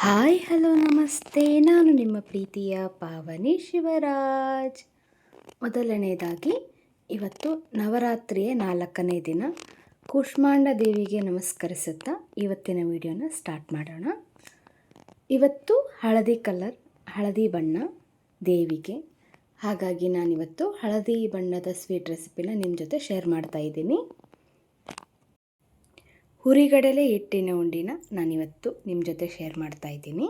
Hi, hello, ನಮಸ್ತೆ. ನಾನು ನಿಮ್ಮ ಪ್ರೀತಿಯ ಪಾವನಿ ಶಿವರಾಜ್. ಮೊದಲನೇದಾಗಿ, ಇವತ್ತು ನವರಾತ್ರಿಯ ನಾಲ್ಕನೇ ದಿನ ಕೂಷ್ಮಾಂಡ ದೇವಿಗೆ ನಮಸ್ಕರಿಸುತ್ತಾ ಇವತ್ತಿನ ವಿಡಿಯೋನ ಸ್ಟಾರ್ಟ್ ಮಾಡೋಣ. ಇವತ್ತು ಹಳದಿ ಕಲರ್, ಹಳದಿ ಬಣ್ಣ ದೇವಿಗೆ. ಹಾಗಾಗಿ ನಾನಿವತ್ತು ಹಳದಿ ಬಣ್ಣದ ಸ್ವೀಟ್ ರೆಸಿಪಿನ ನಿಮ್ಮ ಜೊತೆ ಶೇರ್ ಮಾಡ್ತಾ ಇದ್ದೀನಿ. ಹುರಿಗಡಲೆ ಹಿಟ್ಟಿನ ಉಂಡಿನ ನಾನಿವತ್ತು ನಿಮ್ಮ ಜೊತೆ ಶೇರ್ ಮಾಡ್ತಾ ಇದ್ದೀನಿ.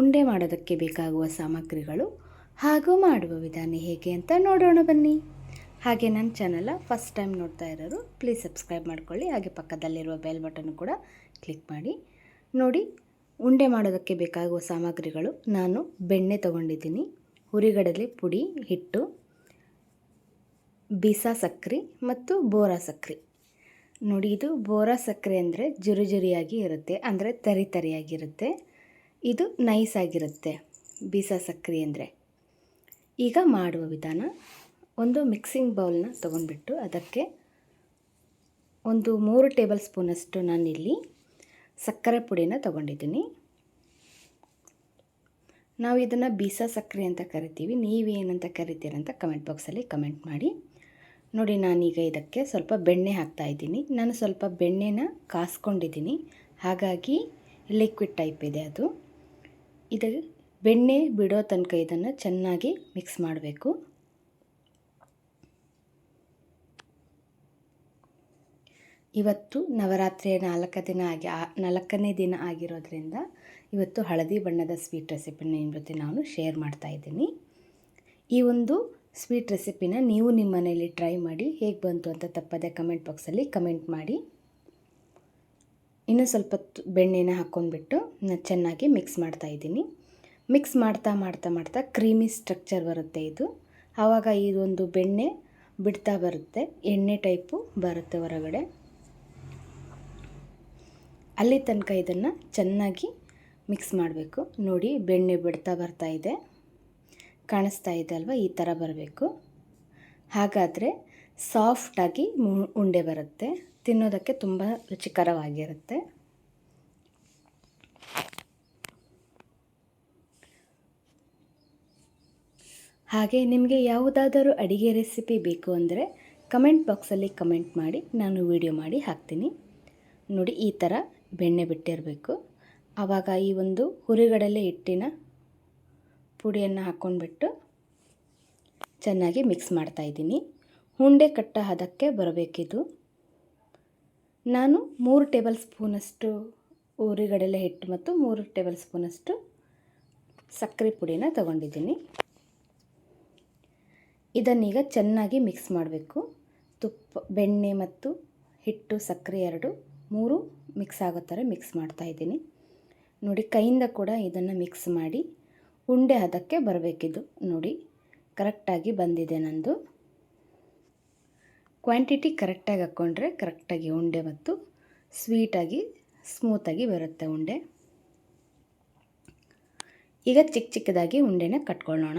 ಉಂಡೆ ಮಾಡೋದಕ್ಕೆ ಬೇಕಾಗುವ ಸಾಮಗ್ರಿಗಳು ಹಾಗೂ ಮಾಡುವ ವಿಧಾನ ಹೇಗೆ ಅಂತ ನೋಡೋಣ ಬನ್ನಿ. ಹಾಗೆ ನನ್ನ ಚಾನಲ ಫಸ್ಟ್ ಟೈಮ್ ನೋಡ್ತಾ ಇರೋರು ಪ್ಲೀಸ್ ಸಬ್ಸ್ಕ್ರೈಬ್ ಮಾಡ್ಕೊಳ್ಳಿ. ಹಾಗೆ ಪಕ್ಕದಲ್ಲಿರುವ ಬೆಲ್ ಬಟನ್ ಕೂಡ ಕ್ಲಿಕ್ ಮಾಡಿ. ನೋಡಿ, ಉಂಡೆ ಮಾಡೋದಕ್ಕೆ ಬೇಕಾಗುವ ಸಾಮಗ್ರಿಗಳು ನಾನು ಬೆಣ್ಣೆ ತಗೊಂಡಿದ್ದೀನಿ, ಹುರಿಗಡಲೆ ಪುಡಿ, ಹಿಟ್ಟು ಬೀಸಾ ಸಕ್ಕರೆ ಮತ್ತು ಬೋರಾ ಸಕ್ಕರೆ ನೋಡಿ, ಇದು ಬೋರಾ ಸಕ್ಕರೆ ಅಂದರೆ ಜುರುಜುರಿಯಾಗಿ ಇರುತ್ತೆ, ಅಂದರೆ ತರಿ ತರಿಯಾಗಿರುತ್ತೆ. ಇದು ನೈಸ್ ಆಗಿರುತ್ತೆ, ಬೀಸ ಸಕ್ಕರೆ ಅಂದರೆ. ಈಗ ಮಾಡುವ ವಿಧಾನ, ಒಂದು ಮಿಕ್ಸಿಂಗ್ ಬೌಲ್ನ ತೊಗೊಂಡ್ಬಿಟ್ಟು ಅದಕ್ಕೆ ಒಂದು ಮೂರು ಟೇಬಲ್ ಸ್ಪೂನಷ್ಟು ನಾನಿಲ್ಲಿ ಸಕ್ಕರೆ ಪುಡಿನ ತೊಗೊಂಡಿದ್ದೀನಿ. ನಾವು ಇದನ್ನು ಬೀಸ ಸಕ್ಕರೆ ಅಂತ ಕರಿತೀವಿ ನೀವೇನಂತ ಕರಿತೀರಂತ ಕಮೆಂಟ್ ಬಾಕ್ಸಲ್ಲಿ ಕಮೆಂಟ್ ಮಾಡಿ. ನೋಡಿ, ನಾನೀಗ ಇದಕ್ಕೆ ಸ್ವಲ್ಪ ಬೆಣ್ಣೆ ಹಾಕ್ತಾ ಇದ್ದೀನಿ. ನಾನು ಸ್ವಲ್ಪ ಬೆಣ್ಣೆನ ಕಾಸ್ಕೊಂಡಿದ್ದೀನಿ. ಹಾಗಾಗಿ ಲಿಕ್ವಿಡ್ ಟೈಪ್ ಇದೆ ಅದು. ಇದು ಬೆಣ್ಣೆ ಬಿಡೋ ತನಕ ಇದನ್ನು ಚೆನ್ನಾಗಿ ಮಿಕ್ಸ್ ಮಾಡಬೇಕು. ಇವತ್ತು ನವರಾತ್ರಿಯ ನಾಲ್ಕು ದಿನ ಆಗಿ ನಾಲ್ಕನೇ ದಿನ ಆಗಿರೋದ್ರಿಂದ ಇವತ್ತು ಹಳದಿ ಬಣ್ಣದ ಸ್ವೀಟ್ ರೆಸಿಪಿನ ಜೊತೆ ನಾನು ಶೇರ್ ಮಾಡ್ತಾ ಇದ್ದೀನಿ. ಈ ಒಂದು ಸ್ವೀಟ್ ರೆಸಿಪಿನ ನೀವು ನಿಮ್ಮ ಮನೆಯಲ್ಲಿ ಟ್ರೈ ಮಾಡಿ ಹೇಗೆ ಬಂತು ಅಂತ ತಪ್ಪದೆ ಕಮೆಂಟ್ ಬಾಕ್ಸಲ್ಲಿ ಕಮೆಂಟ್ ಮಾಡಿ. ಇನ್ನೂ ಸ್ವಲ್ಪ ಬೆಣ್ಣೆನ ಹಾಕ್ಕೊಂಡ್ಬಿಟ್ಟು ನಾನು ಚೆನ್ನಾಗಿ ಮಿಕ್ಸ್ ಮಾಡ್ತಾ ಇದ್ದೀನಿ. ಮಿಕ್ಸ್ ಮಾಡ್ತಾ ಮಾಡ್ತಾ ಮಾಡ್ತಾ ಕ್ರೀಮಿ ಸ್ಟ್ರಕ್ಚರ್ ಬರುತ್ತೆ ಇದು. ಆವಾಗ ಇದೊಂದು ಬೆಣ್ಣೆ ಬಿಡ್ತಾ ಬರುತ್ತೆ, ಎಣ್ಣೆ ಟೈಪು ಬರುತ್ತೆ ಹೊರಗಡೆ. ಅಲ್ಲಿ ತನಕ ಇದನ್ನು ಚೆನ್ನಾಗಿ ಮಿಕ್ಸ್ ಮಾಡಬೇಕು. ನೋಡಿ ಬೆಣ್ಣೆ ಬಿಡ್ತಾ ಬರ್ತಾ ಇದೆ. ಕಾಣಿಸ್ತಾ ಇದೆ ಅಲ್ವಾ? ಈ ಥರ ಬರಬೇಕು. ಹಾಗಾದರೆ ಸಾಫ್ಟಾಗಿ ಉಂಡೆ ಬರುತ್ತೆ. ತಿನ್ನೋದಕ್ಕೆ ತುಂಬ ರುಚಿಕರವಾಗಿರುತ್ತೆ. ಹಾಗೆ ನಿಮಗೆ ಯಾವುದಾದರೂ ಅಡಿಗೆ ರೆಸಿಪಿ ಬೇಕು ಅಂದರೆ ಕಮೆಂಟ್ ಬಾಕ್ಸಲ್ಲಿ ಕಮೆಂಟ್ ಮಾಡಿ, ನಾನು ವಿಡಿಯೋ ಮಾಡಿ ಹಾಕ್ತೀನಿ. ನೋಡಿ, ಈ ಥರ ಬೆಣ್ಣೆ ಬಿಟ್ಟಿರಬೇಕು. ಆವಾಗ ಈ ಒಂದು ಹುರಿಗಡಲೆ ಹಿಟ್ಟಿನ ಪುಡಿಯನ್ನು ಹಾಕ್ಕೊಂಡ್ಬಿಟ್ಟು ಚೆನ್ನಾಗಿ ಮಿಕ್ಸ್ ಮಾಡ್ತಾಯಿದ್ದೀನಿ ಉಂಡೆ ಕಟ್ಟ ಹದಕ್ಕೆ ಬರಬೇಕಿದು. ನಾನು ಮೂರು ಟೇಬಲ್ ಸ್ಪೂನಷ್ಟು ಊರಿಗಡಲೆ ಹಿಟ್ಟು ಮತ್ತು ಮೂರು ಟೇಬಲ್ ಸ್ಪೂನಷ್ಟು ಸಕ್ಕರೆ ಪುಡಿನ ತಗೊಂಡಿದ್ದೀನಿ. ಇದನ್ನೀಗ ಚೆನ್ನಾಗಿ ಮಿಕ್ಸ್ ಮಾಡಬೇಕು. ತುಪ್ಪ, ಬೆಣ್ಣೆ ಮತ್ತು ಹಿಟ್ಟು, ಸಕ್ಕರೆ ಎರಡು, ಮೂರು ಮಿಕ್ಸ್ ಆಗೋ ಥರ ಮಿಕ್ಸ್ ಮಾಡ್ತಾಯಿದ್ದೀನಿ ನೋಡಿ, ಕೈಯಿಂದ ಕೂಡ ಇದನ್ನು ಮಿಕ್ಸ್ ಮಾಡಿ ಉಂಡೆ ಹದಕ್ಕೆ ಬರಬೇಕಿದ್ದು ನೋಡಿ, ಕರೆಕ್ಟಾಗಿ ಬಂದಿದೆ ನಂದು. ಕ್ವಾಂಟಿಟಿ ಕರೆಕ್ಟಾಗಿ ಹಾಕ್ಕೊಂಡ್ರೆ ಕರೆಕ್ಟಾಗಿ ಉಂಡೆ ಮತ್ತು ಸ್ವೀಟಾಗಿ, ಸ್ಮೂತಾಗಿ ಬರುತ್ತೆ ಉಂಡೆ. ಈಗ ಚಿಕ್ಕ ಚಿಕ್ಕದಾಗಿ ಉಂಡೆನ ಕಟ್ಕೊಳ್ಳೋಣ.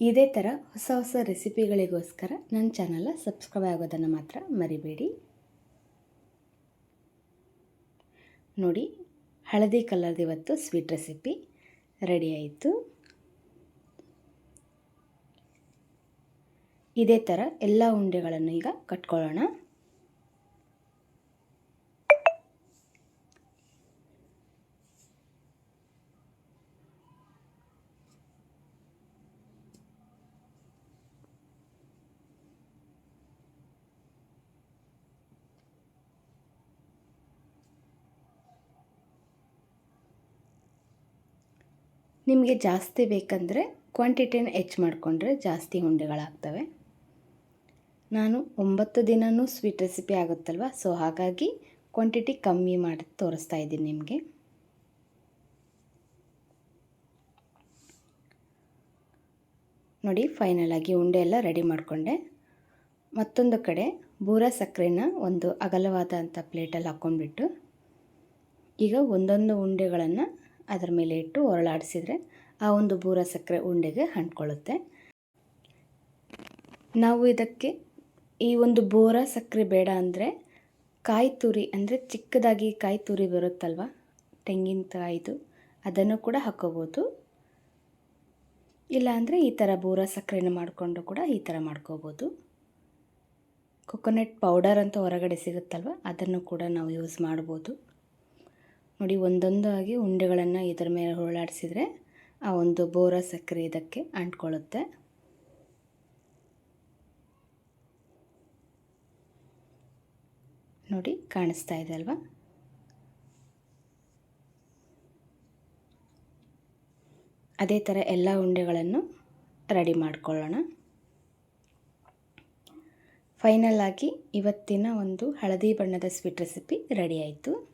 ಇದೇ ಥರ ಹೊಸ ಹೊಸ ರೆಸಿಪಿಗಳಿಗೋಸ್ಕರ ನನ್ನ ಚಾನಲ್ನ ಸಬ್ಸ್ಕ್ರೈಬ್ ಆಗೋದನ್ನು ಮಾತ್ರ ಮರಿಬೇಡಿ. ನೋಡಿ, ಹಳದಿ ಕಲರ್ದು ಇವತ್ತು ಸ್ವೀಟ್ ರೆಸಿಪಿ ರೆಡಿ ಆಯಿತು. ಇದೇ ಥರ ಎಲ್ಲ ಉಂಡೆಗಳನ್ನು ಈಗ ಕಟ್ಕೊಳ್ಳೋಣ. ನಿಮಗೆ ಜಾಸ್ತಿ ಬೇಕಂದರೆ ಕ್ವಾಂಟಿಟಿನ ಹೆಚ್ಚು ಮಾಡಿಕೊಂಡ್ರೆ ಜಾಸ್ತಿ ಉಂಡೆಗಳಾಗ್ತವೆ. ನಾನು ಒಂಬತ್ತು ದಿನವೂ ಸ್ವೀಟ್ ರೆಸಿಪಿ ಆಗುತ್ತಲ್ವ? ಸೊ ಹಾಗಾಗಿ ಕ್ವಾಂಟಿಟಿ ಕಮ್ಮಿ ಮಾಡಿ ತೋರಿಸ್ತಾ ಇದ್ದೀನಿ ನಿಮಗೆ. ನೋಡಿ ಫೈನಲಾಗಿ ಉಂಡೆ ಎಲ್ಲ ರೆಡಿ ಮಾಡಿಕೊಂಡೆ. ಮತ್ತೊಂದು ಕಡೆ ಬೂರ ಸಕ್ಕರೆನ ಒಂದು ಅಗಲವಾದಂಥ ಪ್ಲೇಟಲ್ಲಿ ಹಾಕ್ಕೊಂಡ್ಬಿಟ್ಟು ಈಗ ಒಂದೊಂದು ಉಂಡೆಗಳನ್ನು ಅದರ ಮೇಲೆ ಇಟ್ಟು ಹೊರಳಾಡಿಸಿದರೆ ಆ ಒಂದು ಬೂರ ಸಕ್ಕರೆ ಉಂಡೆಗೆ ಅಂಟ್ಕೊಳ್ಳುತ್ತೆ ನಾವು ಇದಕ್ಕೆ ಈ ಒಂದು ಬೋರ ಸಕ್ಕರೆ ಬೇಡ ಅಂದರೆ ಕಾಯಿ ತುರಿ ಅಂದರೆ ಚಿಕ್ಕದಾಗಿ ಕಾಯಿ ತುರಿ ಬರುತ್ತಲ್ವ? ತೆಂಗಿನಕಾಯಿದು, ಅದನ್ನು ಕೂಡ ಹಾಕೋಬೋದು. ಇಲ್ಲಾಂದರೆ ಈ ಥರ ಬೋರ ಸಕ್ಕರೆನ ಮಾಡಿಕೊಂಡು ಕೂಡ ಈ ಥರ ಮಾಡ್ಕೋಬೋದು. ಕೊಕೊನಟ್ ಪೌಡರ್ ಅಂತ ಹೊರಗಡೆ ಸಿಗುತ್ತಲ್ವ? ಅದನ್ನು ಕೂಡ ನಾವು ಯೂಸ್ ಮಾಡ್ಬೋದು. ನೋಡಿ, ಒಂದೊಂದಾಗಿ ಉಂಡೆಗಳನ್ನು ಇದರ ಮೇಲೆ ಹೋಳಾಡಿಸಿದರೆ ಆ ಒಂದು ಬೋರ ಸಕ್ಕರೆ ಇದಕ್ಕೆ ಅಂಟ್ಕೊಳ್ಳುತ್ತೆ. ನೋಡಿ, ಕಾಣಿಸ್ತಾ ಇದೆ ಅಲ್ವಾ? ಅದೇ ಥರ ಎಲ್ಲ ಉಂಡೆಗಳನ್ನು ರೆಡಿ ಮಾಡಿಕೊಳ್ಳೋಣ. ಫೈನಲ್ ಆಗಿ ಇವತ್ತಿನ ಒಂದು ಹಳದಿ ಬಣ್ಣದ ಸ್ವೀಟ್ ರೆಸಿಪಿ ರೆಡಿ ಆಯಿತು.